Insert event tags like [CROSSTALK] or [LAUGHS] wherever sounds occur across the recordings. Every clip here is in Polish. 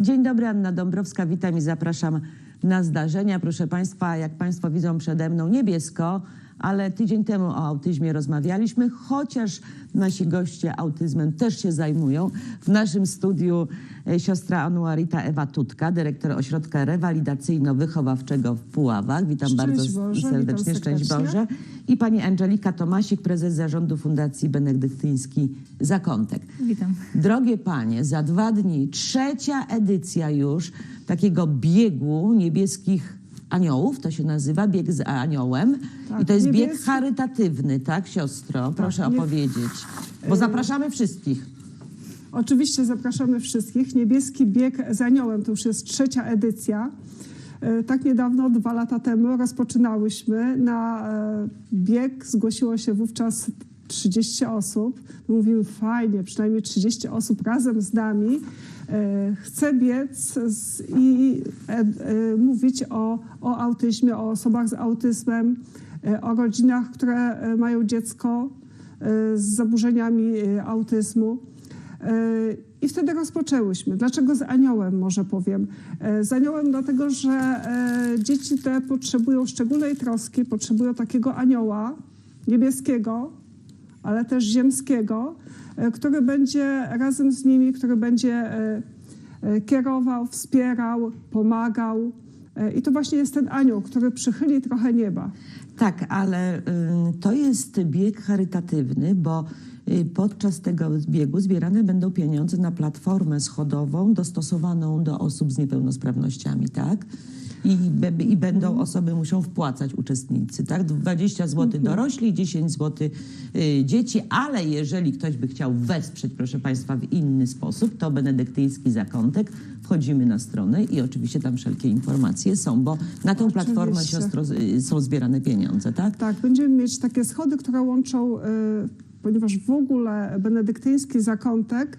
Dzień dobry, Anna Dąbrowska, witam i zapraszam na zdarzenia. Proszę Państwa, jak Państwo widzą przede mną niebiesko, ale tydzień temu o autyzmie rozmawialiśmy, chociaż nasi goście autyzmem też się zajmują. W naszym studiu e, siostra Anuarita Ewa Tutka, dyrektor Ośrodka Rewalidacyjno-Wychowawczego w Puławach. Witam Szczęść bardzo Boże, serdecznie. witam Szczęść. Boże. I pani Angelika Tomasik, prezes zarządu Fundacji Benedyktyński Zakątek. Witam. Drogie panie, za dwa dni trzecia edycja już takiego biegu niebieskich aniołów, to się nazywa bieg z aniołem. Tak, I to jest bieg niebieski- charytatywny, tak siostro? Proszę nie- opowiedzieć. Bo zapraszamy wszystkich. Oczywiście zapraszamy wszystkich. Niebieski bieg z aniołem to już jest trzecia edycja. E, Tak niedawno, dwa lata temu, rozpoczynałyśmy. Na e, bieg zgłosiło się wówczas 30 osób. My Mówimy fajnie, przynajmniej 30 osób razem z nami e, chce biec i e, e, mówić o, o autyzmie, o osobach z autyzmem, o rodzinach, które mają dziecko z zaburzeniami autyzmu. I wtedy rozpoczęłyśmy. Dlaczego z aniołem, może powiem? Z aniołem dlatego, że dzieci te potrzebują szczególnej troski, potrzebują takiego anioła niebieskiego, ale też ziemskiego, e, który będzie razem z nimi, który będzie e, e, kierował, wspierał, pomagał. I to właśnie jest ten anioł, który przychyli trochę nieba. Tak, ale to jest bieg charytatywny, bo y, podczas tego biegu zbierane będą pieniądze na platformę schodową dostosowaną do osób z niepełnosprawnościami, tak? I, I będą osoby, muszą wpłacać uczestnicy, tak? 20 zł dorośli, 10 zł y, dzieci, ale jeżeli ktoś by chciał wesprzeć, proszę Państwa, w inny sposób, to benedyktyński zakątek, wchodzimy na stronę i oczywiście tam wszelkie informacje są, bo na tą platformę Oczywiście. siostro y, są zbierane pieniądze, tak? Tak, będziemy mieć takie schody, które łączą, e, ponieważ w ogóle benedyktyński zakątek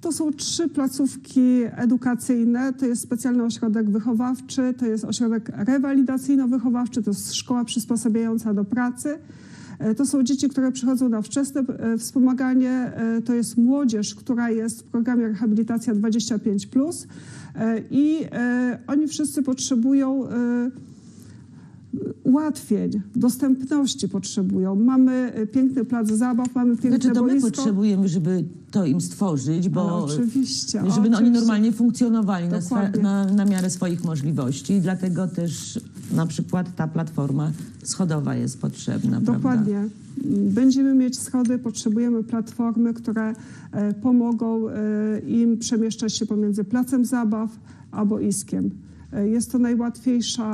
to są trzy placówki edukacyjne. To jest specjalny ośrodek wychowawczy, to jest ośrodek rewalidacyjno-wychowawczy, to jest szkoła przysposabiająca do pracy. E, To są dzieci, które przychodzą na wczesne e, wspomaganie. E, To jest młodzież, która jest w programie Rehabilitacja 25. E, I oni wszyscy potrzebują ułatwień, dostępności potrzebują. Mamy e, piękny plac zabaw, mamy piękne Znaczy to my boisko. potrzebujemy, żeby to im stworzyć, Ale bo oczywiście, żeby no, oni oczywiście. normalnie funkcjonowali na, Dokładnie. na, na miarę swoich możliwości i dlatego też na przykład ta platforma schodowa jest potrzebna, prawda? Dokładnie. Będziemy mieć schody, potrzebujemy platformy, które e, pomogą e, im przemieszczać się pomiędzy placem zabaw a boiskiem. E, Jest to najłatwiejsza,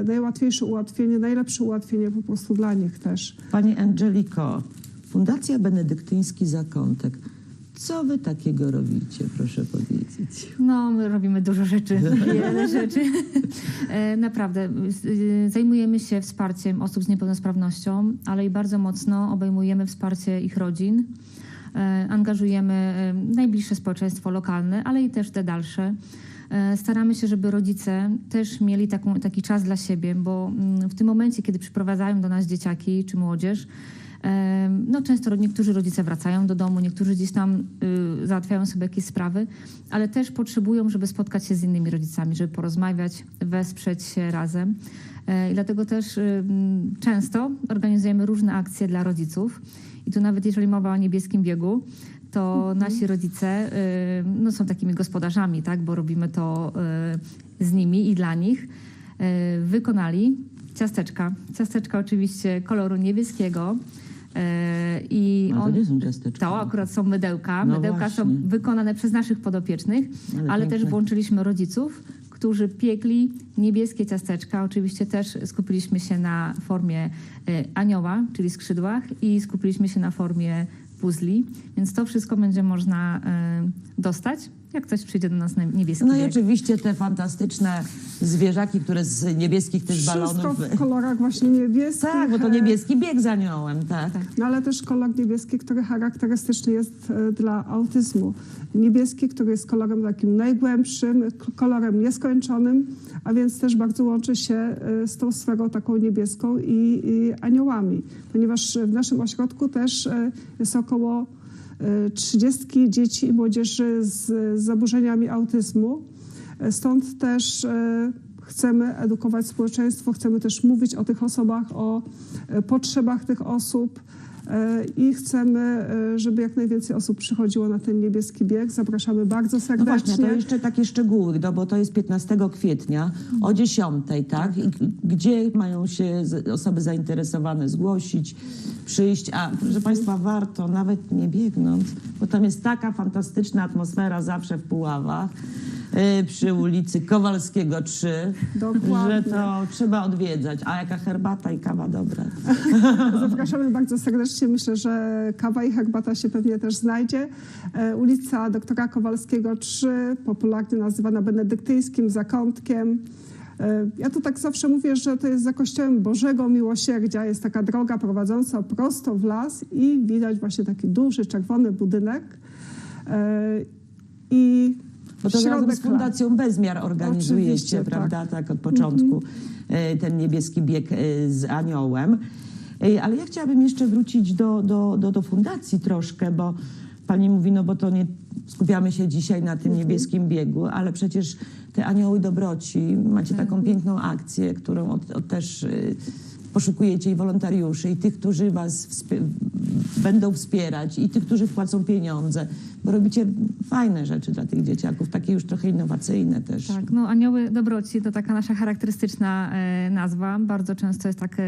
e, najłatwiejsze ułatwienie, najlepsze ułatwienie po prostu dla nich też. Pani Angeliko, Fundacja Benedyktyński Zakątek. Co wy takiego robicie, proszę powiedzieć? No, my robimy dużo rzeczy, [LAUGHS] wiele rzeczy. E, Naprawdę, zajmujemy się wsparciem osób z niepełnosprawnością, ale i bardzo mocno obejmujemy wsparcie ich rodzin. Angażujemy najbliższe społeczeństwo lokalne, ale i też te dalsze. E, Staramy się, żeby rodzice też mieli taką, taki czas dla siebie, bo mm, w tym momencie, kiedy przyprowadzają do nas dzieciaki czy młodzież, Em, No często niektórzy rodzice wracają do domu, niektórzy gdzieś tam y, załatwiają sobie jakieś sprawy, ale też potrzebują, żeby spotkać się z innymi rodzicami, żeby porozmawiać, wesprzeć się razem. E, I dlatego też y, m, często organizujemy różne akcje dla rodziców. I tu nawet jeżeli mowa o niebieskim biegu, to nasi rodzice y, no, są takimi gospodarzami, tak? bo robimy to y, z nimi i dla nich. Y, Wykonali ciasteczka. Ciasteczka oczywiście koloru niebieskiego. I No to on, nie są ciasteczka. to akurat są mydełka. No mydełka są właśnie. wykonane przez naszych podopiecznych, Ale ale, też włączyliśmy rodziców, którzy piekli niebieskie ciasteczka. Oczywiście też skupiliśmy się na formie anioła, czyli skrzydłach i skupiliśmy się na formie puzli, więc to wszystko będzie można e, dostać, jak ktoś przyjdzie do nas na niebieski No i oczywiście te fantastyczne zwierzaki, które z niebieskich tych Wszystko balonów... w kolorach właśnie niebieskich. Tak, bo to niebieski bieg za aniołem, tak. No ale też kolor niebieski, który charakterystyczny jest e, dla autyzmu. Niebieski, który jest kolorem takim najgłębszym, kolorem nieskończonym, a więc też bardzo łączy się e, z tą sferą taką niebieską i, i aniołami, ponieważ w naszym ośrodku też e, jest około 30 dzieci i młodzieży z, zaburzeniami autyzmu. Stąd też e, chcemy edukować społeczeństwo, chcemy też mówić o tych osobach, o e, potrzebach tych osób i chcemy, e, żeby jak najwięcej osób przychodziło na ten niebieski bieg. Zapraszamy bardzo No serdecznie. właśnie, to jeszcze takie szczegóły, no bo to jest 15 kwietnia o 10, tak? I gdzie mają się osoby zainteresowane zgłosić, przyjść? A proszę Państwa, warto, nawet nie biegnąc, bo tam jest taka fantastyczna atmosfera zawsze w Puławach, przy ulicy Kowalskiego 3, Dokładnie. że to trzeba odwiedzać. A jaka herbata i kawa dobra. [LAUGHS] Zapraszamy bardzo serdecznie. Myślę, że kawa i herbata się pewnie też znajdzie. E, Ulica doktora Kowalskiego 3, popularnie nazywana Benedyktyńskim Zakątkiem. E, Ja tu tak zawsze mówię, że to jest za kościołem Bożego Miłosierdzia. Jest taka droga prowadząca prosto w las i widać właśnie taki duży, czerwony budynek. E, I Bo to razem z Fundacją Bezmiar organizujecie, tak. prawda? Tak, od początku e, ten niebieski bieg e, z aniołem. E, Ale ja chciałabym jeszcze wrócić do, do, do, do fundacji troszkę, bo pani mówi, no bo to nie skupiamy się dzisiaj na tym niebieskim biegu, ale przecież te anioły dobroci, macie taką piękną akcję, którą od, od też poszukujecie i wolontariuszy, i tych, którzy was będą wspierać, i tych, którzy wpłacą pieniądze, bo robicie fajne rzeczy dla tych dzieciaków, takie już trochę innowacyjne też. Tak, no anioły dobroci to taka nasza charakterystyczna e, nazwa. Bardzo często jest tak e,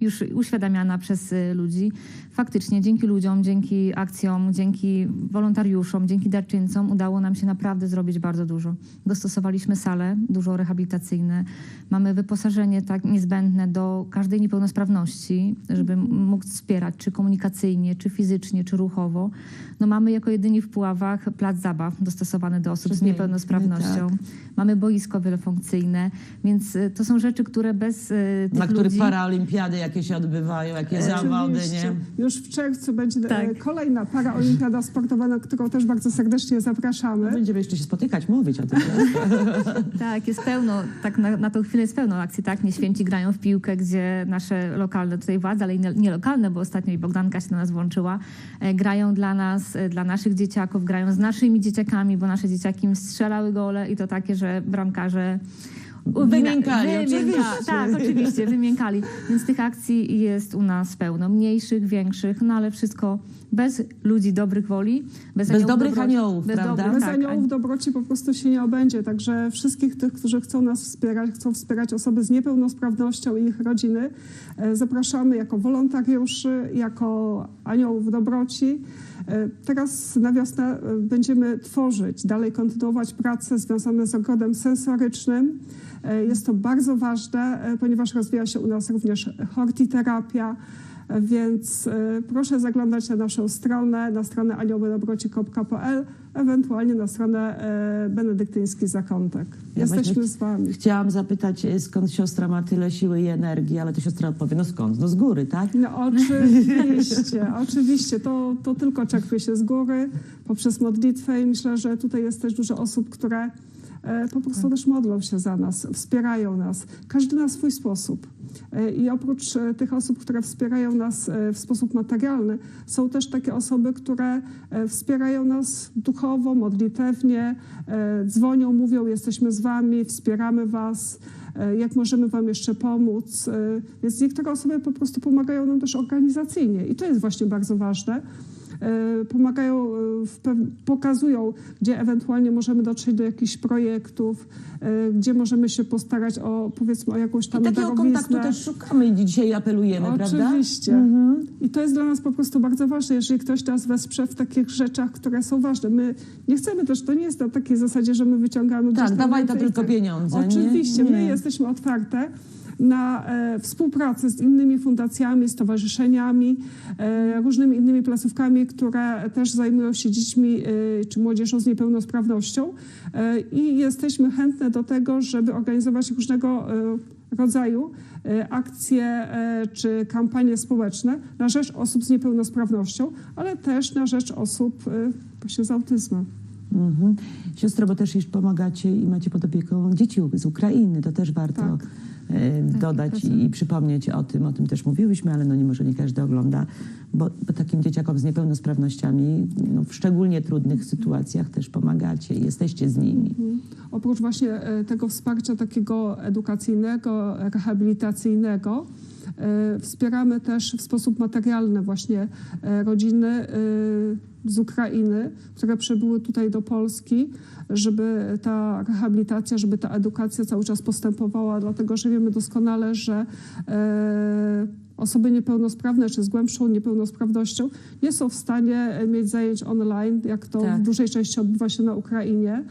już uświadamiana przez e, ludzi. Faktycznie dzięki ludziom, dzięki akcjom, dzięki wolontariuszom, dzięki darczyńcom udało nam się naprawdę zrobić bardzo dużo. Dostosowaliśmy salę, dużo rehabilitacyjne. Mamy wyposażenie tak niezbędne do każdej niepełnosprawności, żeby mógł wspierać czy komunikacyjnie, czy fizycznie, czy ruchowo. No mamy jako jedyni w Puławach plac zabaw dostosowany do osób z niepełnosprawnością. tak. Mamy boisko wielofunkcyjne, więc y, to są rzeczy, które bez y, tych Na których ludzi... paraolimpiady jakie się odbywają, jakie zawody, nie? Już w czerwcu będzie e, Tak. kolejna paraolimpiada sportowa, na którą też bardzo serdecznie zapraszamy. Będziemy jeszcze się spotykać, mówić o tym. [LAUGHS] Tak, jest pełno, tak na, na tą chwilę jest pełno akcji, tak? Nieświęci grają w piłkę, gdzie nasze lokalne tutaj władze, ale i nie, nie lokalne, bo ostatnio i Bogdanka się do nas włączyła, e, grają dla nas, e, dla naszych dzieciaków, grają z naszymi dzieciakami, bo nasze dzieciaki im strzelały gole i to takie, że bramkarze Wymiękali, Wymięka- oczywiście. Tak, oczywiście, wymiękali. Więc tych akcji jest u nas pełno. Mniejszych, większych, no ale wszystko bez ludzi dobrych woli. Bez, Bez aniołów dobrych dobroci. aniołów, bez prawda? Dobrych, Bez tak, aniołów dobroci po prostu się nie obędzie. Także wszystkich tych, którzy chcą nas wspierać, chcą wspierać osoby z niepełnosprawnością i ich rodziny, e, zapraszamy jako wolontariuszy, jako aniołów dobroci. E, Teraz na wiosnę e, będziemy tworzyć, dalej kontynuować prace związane z ogrodem sensorycznym. E, Jest to bardzo ważne, ponieważ rozwija się u nas również hortiterapia. Więc e, proszę zaglądać na naszą stronę, na stronę aniołydobroci.pl, ewentualnie na stronę e, Benedyktyński Zakątek. Ja Jesteśmy z Wami. Chciałam zapytać, e, skąd siostra ma tyle siły i energii, ale to siostra odpowie, no skąd? No z góry, tak? No oczywiście, [LAUGHS] oczywiście. To, to tylko czerpie się z góry poprzez modlitwę i myślę, że tutaj jest też dużo osób, które po prostu też modlą się za nas, wspierają nas, każdy na swój sposób. E, I oprócz e, tych osób, które wspierają nas e, w sposób materialny, są też takie osoby, które wspierają nas duchowo, modlitewnie, dzwonią, mówią, jesteśmy z wami, wspieramy was, jak możemy wam jeszcze pomóc. Więc niektóre osoby po prostu pomagają nam też organizacyjnie i to jest właśnie bardzo ważne. E, Pomagają, e, pokazują, gdzie ewentualnie możemy dotrzeć do jakichś projektów, e, gdzie możemy się postarać o, powiedzmy, o jakąś I tam takiego kontaktu darowiznę. też szukamy i dzisiaj apelujemy, prawda? Oczywiście. Mhm. I to jest dla nas po prostu bardzo ważne, jeżeli ktoś nas wesprze w takich rzeczach, które są ważne. My nie chcemy też, to nie jest na takiej zasadzie, że my wyciągamy Tak, dawaj to i tylko pieniądze, nie? Oczywiście, my Nie. jesteśmy otwarte na e, współpracę z innymi fundacjami, stowarzyszeniami, e, różnymi innymi placówkami, które też zajmują się dziećmi e, czy młodzieżą z niepełnosprawnością i jesteśmy chętne do tego, żeby organizować różnego rodzaju akcje czy kampanie społeczne na rzecz osób z niepełnosprawnością, ale też na rzecz osób właśnie z autyzmem. Mhm. Siostro, bo też jeszcze pomagacie i macie pod opieką dzieci z Ukrainy, to też warto Tak. e, dodać pracujemy. i, i przypomnieć o tym. O tym też mówiłyśmy, ale no nie może nie każdy ogląda, bo, bo takim dzieciakom z niepełnosprawnościami no, w szczególnie trudnych sytuacjach też pomagacie, jesteście z nimi. Mhm. Oprócz właśnie e, tego wsparcia takiego edukacyjnego, rehabilitacyjnego, e, wspieramy też w sposób materialny właśnie rodziny z Ukrainy, które przybyły tutaj do Polski, żeby ta rehabilitacja, żeby ta edukacja cały czas postępowała, dlatego że wiemy doskonale, że e, osoby niepełnosprawne czy z głębszą niepełnosprawnością nie są w stanie mieć zajęć online, jak to Tak. w dużej części odbywa się na Ukrainie.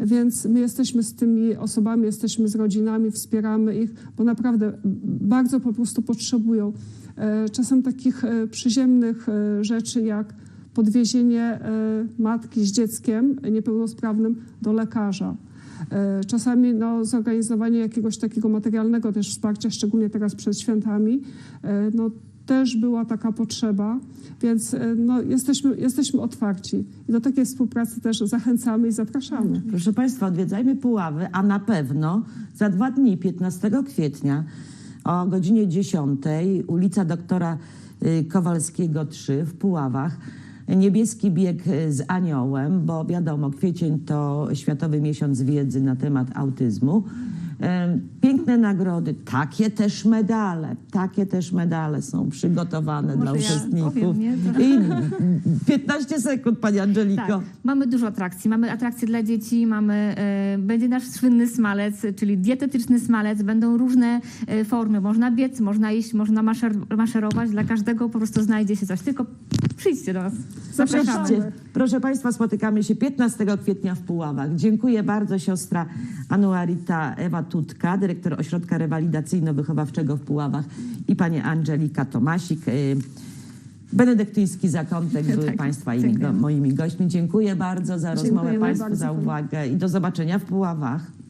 Więc my jesteśmy z tymi osobami, jesteśmy z rodzinami, wspieramy ich, bo naprawdę bardzo po prostu potrzebują e, czasem takich e, przyziemnych rzeczy jak podwiezienie e, matki z dzieckiem niepełnosprawnym do lekarza. E, Czasami no, zorganizowanie jakiegoś takiego materialnego też wsparcia, szczególnie teraz przed świętami, e, no, też była taka potrzeba, więc no, jesteśmy, jesteśmy otwarci i do takiej współpracy też zachęcamy i zapraszamy. Proszę Państwa, odwiedzajmy Puławy, a na pewno za dwa dni, 15 kwietnia o godzinie 10, ulica doktora y, Kowalskiego 3 w Puławach. Niebieski bieg y, z aniołem, bo wiadomo, kwiecień to Światowy Miesiąc Wiedzy na temat autyzmu. Piękne nagrody, takie też medale, takie też medale są przygotowane Może dla ja uczestników. powiem, nie? I 15 sekund, Pani Angeliko. Tak, mamy dużo atrakcji. Mamy atrakcje dla dzieci, mamy, e, będzie nasz słynny smalec, czyli dietetyczny smalec. Będą różne e, formy. Można biec, można iść, można maszer, maszerować. Dla każdego po prostu znajdzie się coś. Tylko przyjdźcie do nas. Zapraszamy. Zapraszamy. Proszę Państwa, spotykamy się 15 kwietnia w Puławach. Dziękuję bardzo siostra Anuarita Ewa Tutka, dyrektor Ośrodka Rewalidacyjno-Wychowawczego w Puławach i pani Angelika Tomasik. y, Benedyktyński Zakątek [LAUGHS] były Tak, Państwa i dziękuję. moimi gośćmi. Dziękuję bardzo za rozmowę Państwu, bardzo. za uwagę i do zobaczenia w Puławach.